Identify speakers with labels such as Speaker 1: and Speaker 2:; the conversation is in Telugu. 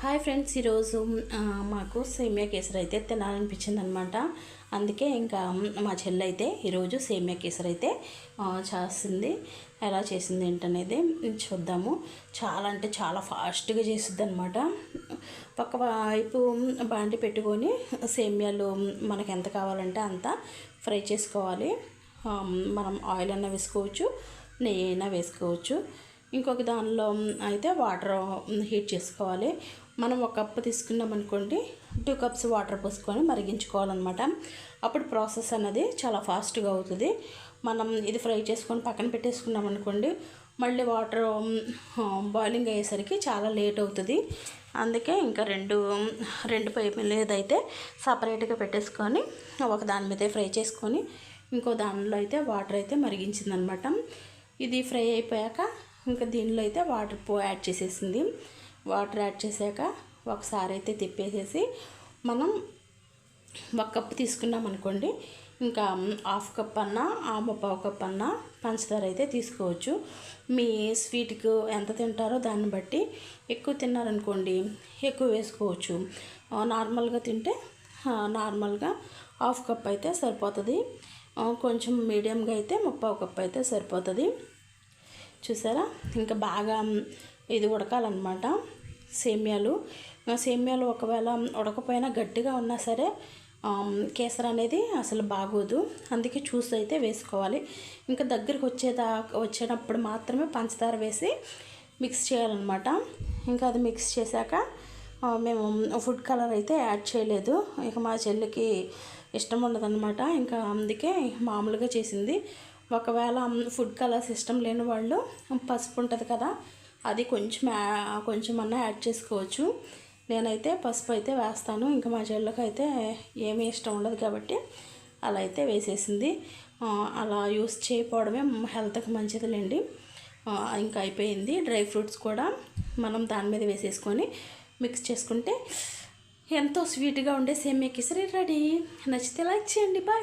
Speaker 1: హాయ్ ఫ్రెండ్స్ ఈరోజు మాకు సేమియా కేసరి అయితే తినాలనిపించింది అనమాట అందుకే ఇంకా మా చెల్లి అయితే ఈరోజు సేమియా కేసరి అయితే చేస్తుంది. ఎలా చేసింది ఏంటనేది చూద్దాము. చాలా అంటే చాలా ఫాస్ట్గా చేస్తుంది అనమాట పక్క వైపు బాండి పెట్టుకొని సేమియాలు మనకు ఎంత కావాలంటే అంత ఫ్రై చేసుకోవాలి. మనం ఆయిల్ అన్న వేసుకోవచ్చు నెయ్యి అయినా వేసుకోవచ్చు. ఇంకొక దానిలో అయితే వాటర్ హీట్ చేసుకోవాలి. మనం ఒక కప్పు తీసుకున్నాం అనుకోండి టూ కప్స్ వాటర్ పోసుకొని మరిగించుకోవాలన్నమాట. అప్పుడు ప్రాసెస్ అనేది చాలా ఫాస్ట్గా అవుతుంది. మనం ఇది ఫ్రై చేసుకొని పక్కన పెట్టేసుకున్నాం అనుకోండి మళ్ళీ వాటర్ బాయిలింగ్ um, um, అయ్యేసరికి చాలా లేట్ అవుతుంది. అందుకే ఇంకా రెండు um, రెండు పైపు లేదైతే సపరేట్గా పెట్టేసుకొని ఒక దాని మీద ఫ్రై చేసుకొని ఇంకో దానిలో అయితే వాటర్ అయితే మరిగించిందనమాట ఇది ఫ్రై అయిపోయాక ఇంకా దీనిలో అయితే వాటర్ పో యాడ్ చేసేసింది. వాటర్ యాడ్ చేశాక ఒకసారి అయితే తిప్పేసేసి మనం ఒక కప్పు తీసుకున్నాం అనుకోండి ఇంకా హాఫ్ కప్ అన్నా ఆ ముప్పావు కప్ అన్నా పంచదార అయితే తీసుకోవచ్చు. మీ స్వీట్కు ఎంత తింటారో దాన్ని బట్టి ఎక్కువ తిన్నారనుకోండి ఎక్కువ వేసుకోవచ్చు. నార్మల్గా తింటే నార్మల్గా హాఫ్ కప్ అయితే సరిపోతుంది. కొంచెం మీడియంగా అయితే ముప్పావు కప్ అయితే సరిపోతుంది. చూసారా? ఇంకా బాగా ఇది ఉడకాలన్నమాట. సేమ్యాలు. సేమ్యాలు ఒకవేళ ఉడకపోయినా గట్టిగా ఉన్నా సరే ఆమ్, కేసర అనేది అసలు బాగోదు. అందుకే చూసి అయితే వేసుకోవాలి. ఇంకా దగ్గరికి వచ్చేదా వచ్చేటప్పుడు మాత్రమే పంచదార వేసి మిక్స్ చేయాలన్నమాట. ఇంకా అది మిక్స్ చేశాక మేము ఫుడ్ కలర్ అయితే యాడ్ చేయలేదు. ఇక మా చెల్లికి ఇష్టం ఉండదన్నమాట. ఇంకా అందుకే మామూలుగా చేసింది. ఒకవేళ ఫుడ్ కలర్స్ ఇష్టం లేని వాళ్ళు పసుపు ఉంటుంది కదా అది కొంచెం కొంచెం అన్నా యాడ్ చేసుకోవచ్చు. నేనైతే పసుపు అయితే వేస్తాను. ఇంకా మా చెల్లెకి అయితే ఏమీ ఇష్టం ఉండదు కాబట్టి అలా అయితే వేసేసింది. అలా యూస్ చేయకపోవడమే హెల్త్కి మంచిదిలేండి. ఇంకా అయిపోయింది. డ్రై ఫ్రూట్స్ కూడా మనం దాని మీద వేసేసుకొని మిక్స్ చేసుకుంటే ఎంతో స్వీట్గా ఉండే సేమియా కిసరి రెడీ. నచ్చితే లైక్ చేయండి. బాయ్.